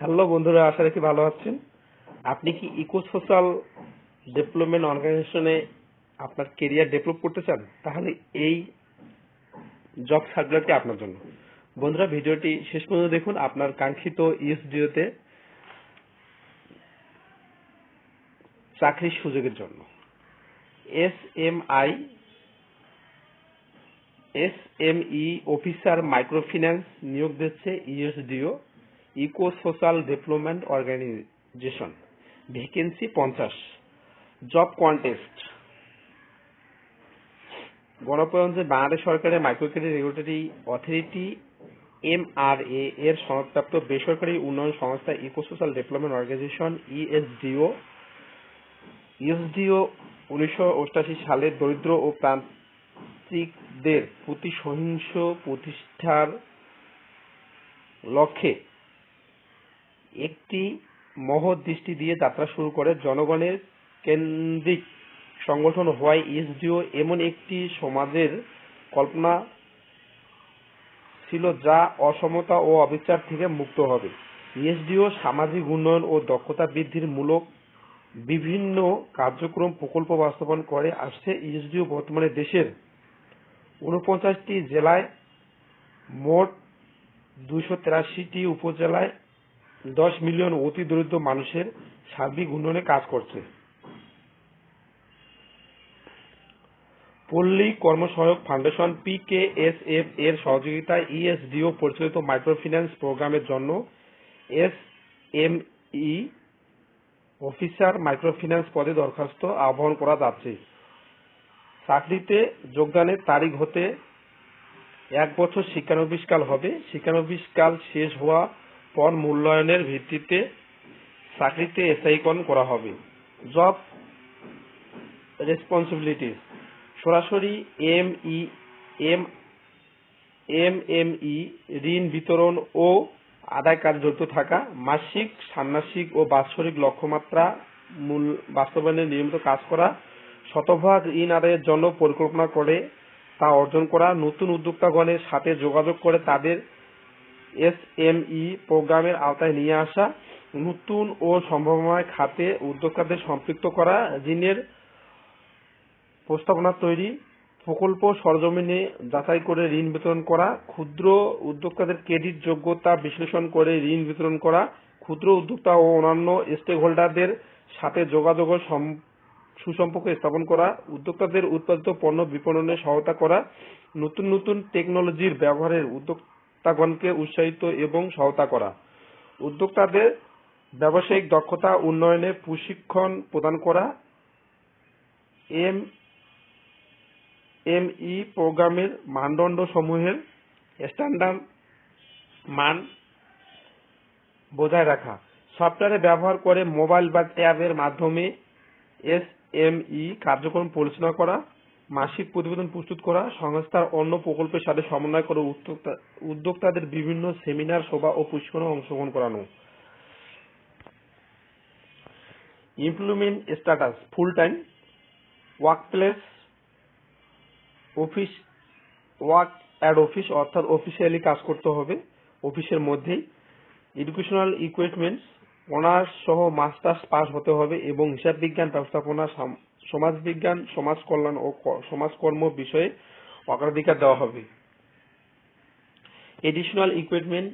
Hello বন্ধুরা, আশা রাখি ভালো আছেন। আপনি কি ইকো সোশ্যাল ডেভেলপমেন্ট অর্গানাইজেশনে আপনার কেরিয়ার ডেভেলপ করতে চান? তাহলে এই জব সার্কুলারটি আপনার জন্য। বন্ধুরা, ভিডিওটি শেষ পর্যন্ত দেখুন। আপনার কাঙ্ক্ষিত ইএসডিওতে চাকরির সুযোগের জন্য। S M I, S M E officer microfinance নিয়োগ দিচ্ছে ESDO eco social development organization vacancy পঞ্চাশ জব কন্টেস্ট গণপ্রজাতন্ত্রী বাংলাদেশ সরকারের micro credit regulatory authority MRA এর সনদপ্রাপ্ত বেসরকারি উন্নয়ন সংস্থা eco social development organization ESDO ESDO উনিশশো সালে দরিদ্র ও প্রান্তিকদের প্রতি সহিংস প্রতিষ্ঠার লক্ষ্যে একটি মহৎ দৃষ্টি দিয়ে যাত্রা শুরু করে জনগণের কেন্দ্রিক সংগঠন হওয়ায় ইএসডিও এমন একটি সমাজের কল্পনা ছিল যা অসমতা ও অবিচার থেকে মুক্ত হবে। ইএসডিও সামাজিক উন্নয়ন ও দক্ষতা বৃদ্ধির মূলক বিভিন্ন কার্যক্রম প্রকল্প বাস্তবায়ন করে আসছে। ইএসডিও বর্তমানে দেশের উনপঞ্চাশটি জেলায় মোট দুইশো তেরাশিটি উপজেলায় দশ মিলিয়ন অতি দরিদ্র মানুষের সার্বিক উন্নয়নে কাজ করছে। পল্লী কর্মসহায়ক ফাউন্ডেশন পিকেএসএফ এর সহযোগিতায় ইএসডিও পরিচালিত মাইক্রোফিন্যান্স প্রোগ্রামের জন্য S M E officer microfinance পদে দরখাস্ত আহ্বান করা যাচ্ছে। চাকরিতে যোগদানের তারিখ হতে এক বছর শিক্ষানবিশকাল হবে। শিক্ষানবিশকাল শেষ হওয়া পর মূল্যায়নের ভিত্তিতে চাকরিতে স্থায়ীকরণ করা হবে। জব রেসপন্সিবিলিটিস সরাসরি M E M M M E ঋণ বিতরণ ও আদায় কাজে জড়িত থাকা, মাসিক, ষান্মাসিক ও বাৎসরিক লক্ষ্যমাত্রা মূল বাস্তবায়নে নিয়মিত কাজ করা, শতভাগ ঋণ আদায়ের জন্য পরিকল্পনা করে তা অর্জন করা, নতুন উদ্যোক্তাগণের সাথে যোগাযোগ করে তাদের এস এম ই প্রোগ্রামের আওতায় নিয়ে আসা, নতুন ও সম্ভাবনাময় খাতে উদ্যোক্তাদের সম্পৃক্ত করা ঋণের প্রস্তাবনা তৈরি, প্রকল্প সরজমিনে যাচাই করে ঋণ বিতরণ করা, ক্ষুদ্র উদ্যোক্তাদের ক্রেডিট যোগ্যতা বিশ্লেষণ করে ঋণ বিতরণ করা, ক্ষুদ্র উদ্যোক্তা ও অন্যান্য স্টেক হোল্ডারদের সাথে যোগাযোগ সুসম্পর্ক স্থাপন করা, উদ্যোক্তাদের উৎপাদিত পণ্য বিপণনে সহায়তা করা, নতুন নতুন টেকনোলজির ব্যবহারের উদ্যোক্তাগণকে উৎসাহিত এবং সহায়তা করা। উদ্যোক্তাদের ব্যবসায়িক দক্ষতা উন্নয়নে প্রশিক্ষণ প্রদান করা। এম এম প্রোগ্রামের মানদণ্ড সমূহের স্ট্যান্ডার্ড মান বজায় রাখা। সফটওয়্যারে ব্যবহার করে মোবাইল বা ট্যাবের মাধ্যমে এস এম কার্যক্রম পরিচালনা করা। মাসিক প্রতিবেদন প্রস্তুত করা, সংস্থার অন্য প্রকল্পের সাথে সমন্বয় করে উদ্যোক্তাদের বিভিন্ন সেমিনার, সভা ও প্রশিক্ষণে অংশগ্রহণ করানো। Employment status full time workplace office work at office অর্থাৎ অফিসিয়ালি কাজ করতে হবে অফিসের মধ্যেই। এডুকেশনাল ইকুইপমেন্টস অনার্স সহ মাস্টার্স পাস হতে হবে এবং হিসাব বিজ্ঞান ব্যবস্থাপনা সমাজবিজ্ঞান সমাজ কল্যাণ ও সমাজকর্ম বিষয়ে অগ্রাধিকার দেওয়া হবে। Additional equipment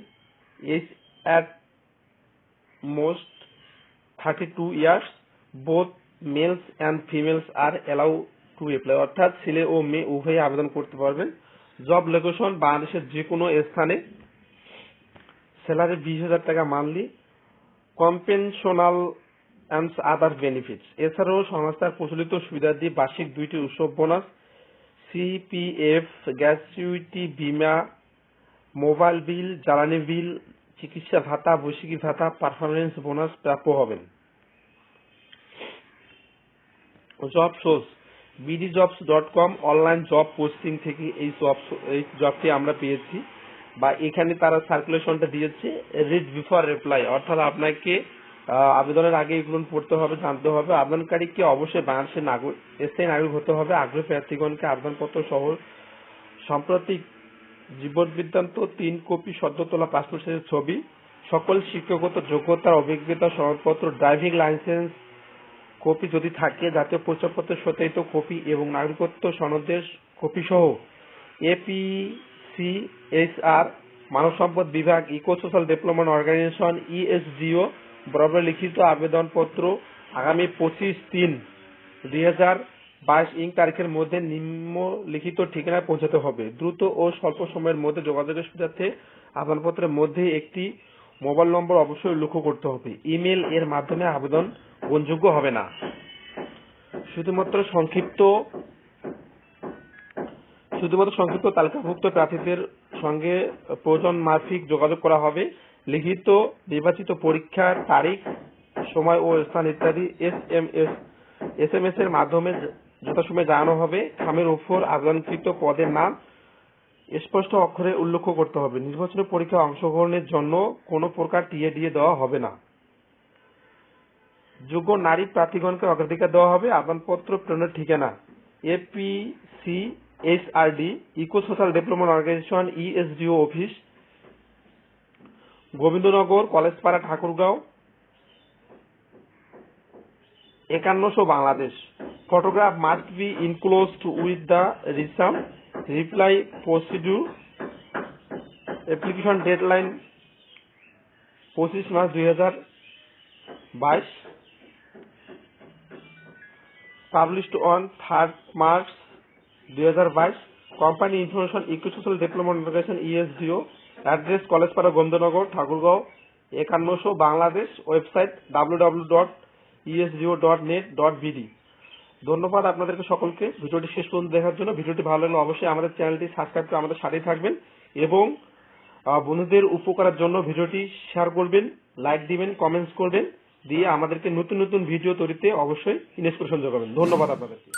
is at most thirty two years both males and females are allow to apply অর্থাৎ ছেলে ও মেয়ে উভয়ে আবেদন করতে পারবেন। জব লোকেশন বাংলাদেশের যে কোনো স্থানে। স্যালারি বিশ হাজার টাকা monthly compensational and other benefits এছাড়াও সংস্থার প্রচলিত সুবিধাদি বার্ষিক দুইটি উৎসব বোনাস সিপিএফ গ্যাসুইটি বিমা মোবাইল বিল জ্বালানি বিল চিকিৎসা ভাতা বৈশিকী ভাতা পারফরমেন্স বোনাস প্রাপ্য হবেন। Job source BD jobs dot com online job posting থেকে এই জব এই জবটি আমরা পেয়েছি। বা এখানে তারা সার্কুলেশনটা দিয়েছে রিড বিফোর রিপ্লাই অর্থাৎ আপনাকে আবেদনের আগে এগুলো পড়তে হবে, জানতে হবে। আবেদনকারীকে অবশ্যই বাংলাদেশের নাগরিক স্থায়ী নাগরিক হতে হবে। আগ্রহী প্রার্থীগণকে আবেদনপত্র সহ সাম্প্রতিক জীবন বৃত্তান্ত তিন কপি সদ্য তোলা পাসপোর্ট সাইজের ছবি, সকল শিক্ষাগত যোগ্যতার অভিজ্ঞতা, সনদপত্র ড্রাইভিং লাইসেন্স কপি যদি থাকে, জাতীয় পরিচয়পত্রের সত্যায়িত কপি এবং নাগরিকত্ব সনদের কপি সহ এপিসিএসআর মানব সম্পদ বিভাগ eco social development organization ESDO বরাবর লিখিত আবেদনপত্র আগামী পঁচিশ তিন দুই হাজার বাইশ ইং তারিখের মধ্যে নিম্নলিখিত ঠিকানায় পৌঁছাতে হবে। দ্রুত ও স্বল্প সময়ের মধ্যে যোগাযোগের সুবিধার্থে আবেদনপত্রের মধ্যে একটি মোবাইল নম্বর অবশ্যই লক্ষ্য করতে হবে। ইমেল এর মাধ্যমে আবেদন গ্রহণযোগ্য হবে না। শুধুমাত্র সংক্ষিপ্ত শুধুমাত্র সংক্ষিপ্ত তালিকাভুক্ত প্রার্থীদের সঙ্গে প্রয়োজন মাফিক যোগাযোগ করা হবে। লিখিত নির্বাচিত পরীক্ষার তারিখ, সময় ও স্থান ইত্যাদি S M S S M S এর মাধ্যমে যথাসময়ে জানানো হবে। খামের উপর আবেদনকৃত পদের নাম স্পষ্ট অক্ষরে উল্লেখ করতে হবে। নির্বাচনী পরীক্ষায় অংশগ্রহণের জন্য কোনো প্রকার টিএ দিয়ে দেওয়া হবে না। যোগ্য নারী প্রার্থীগণকে অগ্রাধিকার দেওয়া হবে। আবেদনপত্র প্রেরণের ঠিকানা APC HRD eco social development organization ESDO office Gobindanagar Collegepara, Thakurgaon, একান্নশো Bangladesh. Photograph must be enclosed with the resume reply procedure application deadline পঁচিশ মার্চ দুই হাজার বাইশ। পাবলিশড অন থার্ড মার্চ দুই হাজার বাইশ, company information eco social development organization ESDO, address Collegepara গোমদনগর Thakurgaon, একান্নশো, Bangladesh, website W W dot ESDO dot net dot BD ধন্যবাদ আপনাদেরকে সকলকে। ভিডিওটি শেষ পর্যন্ত দেখার জন্য। ভিডিওটি ভালো লাগলে অবশ্যই আমাদের চ্যানেলটি সাবস্ক্রাইব করে আমাদের সাথেই থাকবেন এবং বন্ধুদের উপকারের জন্য ভিডিওটি শেয়ার করবেন, লাইক দিবেন, কমেন্টস করবেন, দিয়ে আমাদেরকে নতুন নতুন ভিডিও তৈরিতে অবশ্যই ইনস্পিরেশন যোগাবেন। ধন্যবাদ আপনাদেরকে।